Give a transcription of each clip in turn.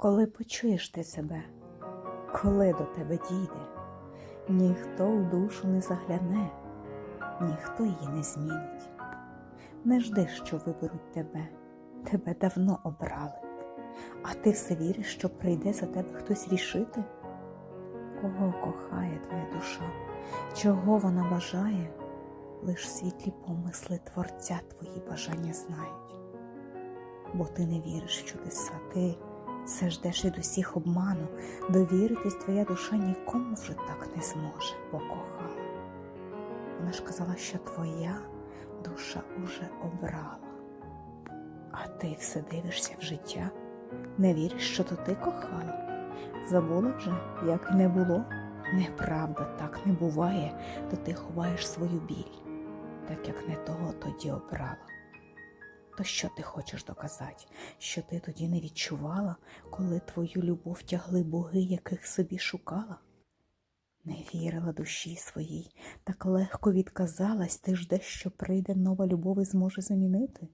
коли почуєш ти себе, коли до тебе дійде, ніхто в душу не загляне, ніхто її не змінить. Не жди, що виберуть тебе, тебе давно обрали, а ти все віриш, що прийде за тебе хтось рішити? Кого кохає твоя душа, чого вона бажає, лиш світлі помисли Творця твої бажання знають. Бо ти не віриш в чудеса, ти все ждеш від усіх обману, довіритись твоя душа нікому вже так не зможе, бо кохала. Вона ж казала, що твоя душа уже обрала. А ти все дивишся в життя, не віриш, що то ти кохала. Забула вже, як і не було. Неправда, так не буває, то ти ховаєш свою біль, так як не того тоді обрала. То що ти хочеш доказати, що ти тоді не відчувала, коли твою любов тягли боги, яких собі шукала? Не вірила душі своїй, так легко відказалась, ти ждеш, що прийде нова любов і зможе замінити?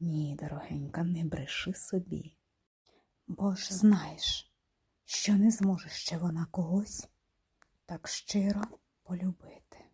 Ні, дорогенька, не бреши собі. Бо ж знаєш, що не зможе ще вона когось так щиро полюбити.